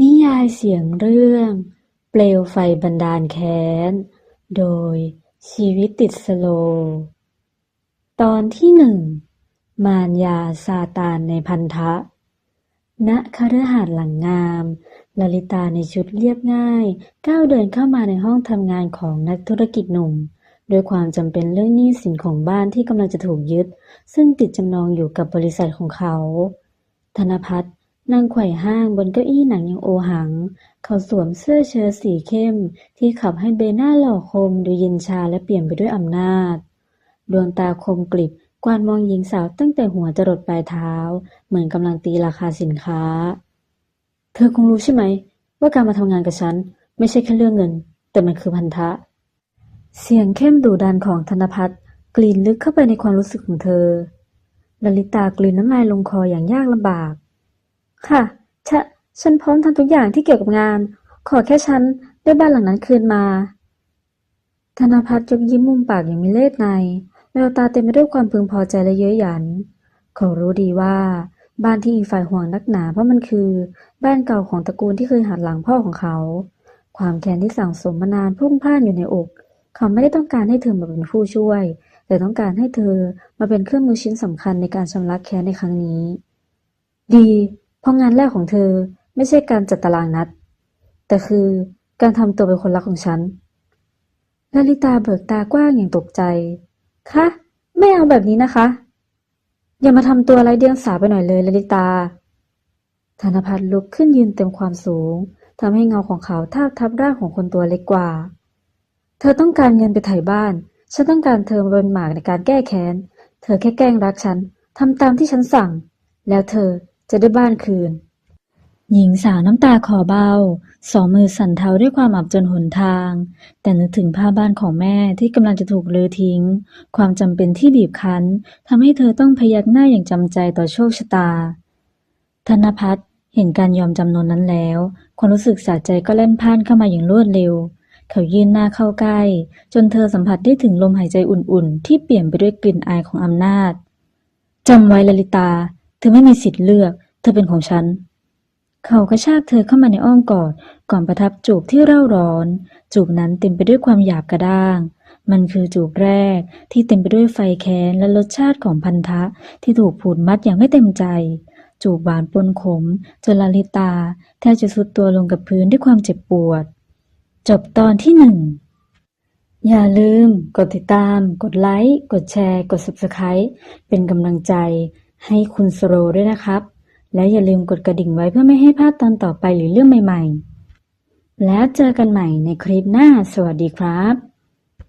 นิยายเสียงเรื่อง เปลวไฟบันดาลแค้น โดย ชีวิตติดสโลว์ตอนที่หนึ่ง มารยาซาตานในพันธะ ณ คฤหาสน์หลังงาม ลลิตาในชุดเรียบง่าย ก้าวเดินเข้ามาในห้องทำงานของนักธุรกิจหนุ่มด้วยความจำเป็นเรื่องหนี้สินของบ้านที่กำลังจะถูกยึด ซึ่งติดจำนองอยู่กับบริษัทของเขา ธนพัฒน์ นั่งไขว่ห้างบนเก้าอี้หนังย่างโอหัง เขาสวมเสื้อเชิ้ตสีเข้ม ที่ขับให้ใบหน้าหล่อคมดูเย็นชาและเปี่ยมไปด้วยอำนาจ ดวงตาคมกริบกวาดมองหญิงสาวตั้งแต่หัวจรดปลายเท้า เหมือนกำลังตีราคาสินค้า เธอคงรู้ใช่ไหม ว่าการมาทำงานกับฉัน ไม่ใช่แค่เรื่องเงิน แต่มันคือพันธะ เสียงเข้มดุดันของธนพัฒน์กลืนลึกเข้าไปในความรู้สึกของเธอลลิตากลืนน้ำลายลงคออย่างยากลำบาก ค่ะฉฉันพร้อมทำทุกอย่างที่เกี่ยวกับงาน ขอแค่ฉันได้บ้านหลังนั้นคืนมา ธนพัฒน์ยกยิ้มมุมปากอย่างมีเล่ห์ใน แววตาเต็มไปด้วยความพึงพอใจและเย้ยหยัน เขารู้ดีว่า บ้านที่อีกฝ่ายห่วงนักหนาเพราะมันคือ บ้านเก่าของตระกูลที่เคยหักหลังพ่อของเขา ความแค้นที่สั่งสมมานานพุ่งพ่านอยู่ในอก เขาไม่ได้ต้องการให้เธอมาเป็นผู้ช่วย แต่ต้องการให้เธอมาเป็นเครื่องมือชิ้นสำคัญในการชำระแค้นในครั้งนี้ ดี เพราะงานแรกของเธอไม่ใช่การจัดตารางนัด แต่คือการทำตัวเป็นคนรักของฉันลลิตาเบิกตากว้างอย่างตกใจ คะ ไม่เอาแบบนี้นะคะ อย่ามาทำตัวไร้เดียงสาไปหน่อยเลยลลิตา ธนพัฒน์ลุกขึ้นยืนเต็มความสูงทำให้เงาของเขาทาบทับร่างของคนตัวเล็กกว่า เธอต้องการเงินไปไถ่บ้าน ฉันต้องการเธอมาเป็นหมากในการแก้แค้น เธอแค่แกล้งรักฉันทำตามที่ฉันสั่ง แล้วเธอ จะได้บ้านคืน หญิงสาวน้ำตาคอเบา สองมือสั่นเทาด้วยความอับจนหนทาง แต่นึกถึงภาพบ้านของแม่ที่กำลังจะถูกลือทิ้ง ความจำเป็นที่บีบคั้นทำให้เธอต้องพยักหน้าอย่างจำใจต่อโชคชะตา ธนพัฒน์เห็นการยอมจำนนนั้นแล้ว ความรู้สึกสะใจก็เล่นพ่านเข้ามาอย่างรวดเร็ว เขายื่นหน้าเข้าใกล้ จนเธอสัมผัสได้ถึงลมหายใจอุ่นๆ ที่เปลี่ยนไปด้วยกลิ่นอายของอำนาจจำไว้ลลิตา ธอไม่มีสิทธิ์เลือก เธอเป็นของฉัน เขากระชากเธอเข้ามาในอ้อมกอด ก่อนประทับจูบที่เร่าร้อน จูบนั้นเต็มไปด้วยความหยาบกระด้าง มันคือจูบแรกที่เต็มไปด้วยไฟแค้นและรสชาติของพันธะที่ถูกผูดมัดอย่างไม่เต็มใจ จูบหวานปนขม จนลาลิตา แทบจะสุดตัวลงกับพื้นด้วยความเจ็บปวด จบตอนที่หนึ่งอย่าลืม กดติดตาม กดไลค์ กดแชร์ กด Subscribe เป็นกำลังใจ ให้คุณสโรด้วยนะครับ และอย่าลืมกดกระดิ่งไว้เพื่อไม่ให้พลาดตอนต่อไปหรือเรื่องใหม่ ๆ แล้วเจอกันใหม่ในคลิปหน้า สวัสดีครับ